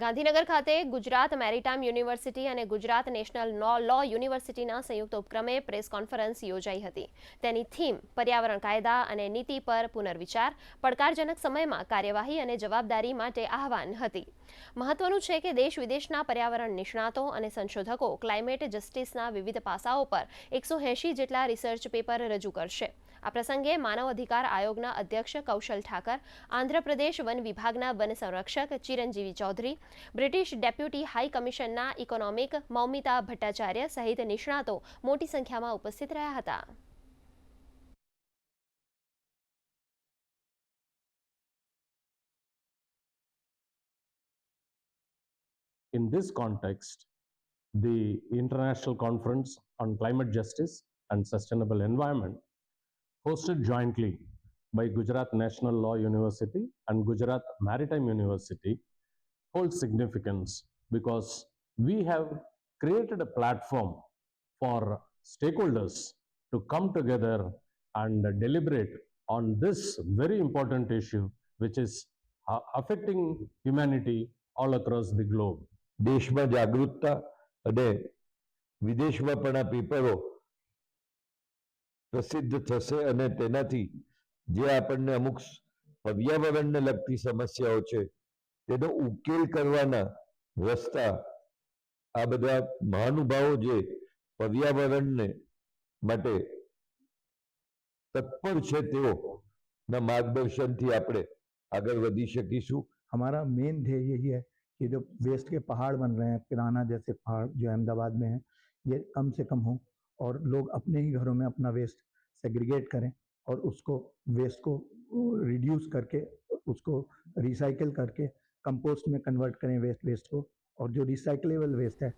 ગાંધીનગર ખાતે Gujarat maritime university અને Gujarat national law યુનિવર્સિટીના સંયુક્ત ઉપક્રમે પ્રેસ કોન્ફરન્સ યોજાઈ હતી. તેની થીમ, પર્યાવરણ કાયદા અને નીતિ પર પુનર્વિચાર, પડકારજનક સમયમાં કાર્યવાહી અને જવાબદારી માટે આહવાન હતી. મહત્વનું છે કે દેશ વિદેશના પર્યાવરણ નિષ્ણાતો અને સંશોધકો ક્લાઇમેટ જસ્ટિસના વિવિધ પાસાઓ પર એકસો જેટલા રિસર્ચ પેપર રજૂ કરશે. આ પ્રસંગે માનવ અધિકાર આયોગના અધ્યક્ષ કૌશલ ઠાકર આંધ્રપ્રદેશ વન વિભાગના વન સંરક્ષક Chiranjeevi Chaudhary British deputy high કમિશનના economic Moumita Bhattacharya સહિત નિષ્ણાતો મોટી સંખ્યામાં ઉપસ્થિત રહ્યા હતા. In this context, the International Conference on Climate Justice and Sustainable Environment, hosted jointly by Gujarat National Law University and Gujarat Maritime University, holds significance because we have created a platform for stakeholders to come together and deliberate on this very important issue, which is uh, affecting humanity all across the globe. દેશમાં જાગૃતતા અને વિદેશમાં પણ આ પેપરો પ્રસિદ્ધ થશે અને તેનાથી જે આપણને અમુક સ- પર્યાવરણને લગતી સમસ્યાઓ છે તેનો ઉકેલ કરવાના રસ્તા આ બધા મહાનુભાવો જે પર્યાવરણને માટે તત્પર છે તેઓના માર્ગદર્શનથી આપણે આગળ વધી શકીશું हमारा मेन ध्येय यही है कि जो वेस्ट के पहाड़ बन रहे हैं पिराना जैसे पहाड़ जो अहमदाबाद में हैं ये कम से कम हों और लोग अपने ही घरों में अपना वेस्ट सेग्रीगेट करें और उसको वेस्ट को रिड्यूस करके, उसको रिसाइकिल करके कंपोस्ट में कन्वर्ट करें वेस्ट वेस्ट को। और जो रिसाइकलेबल वेस्ट है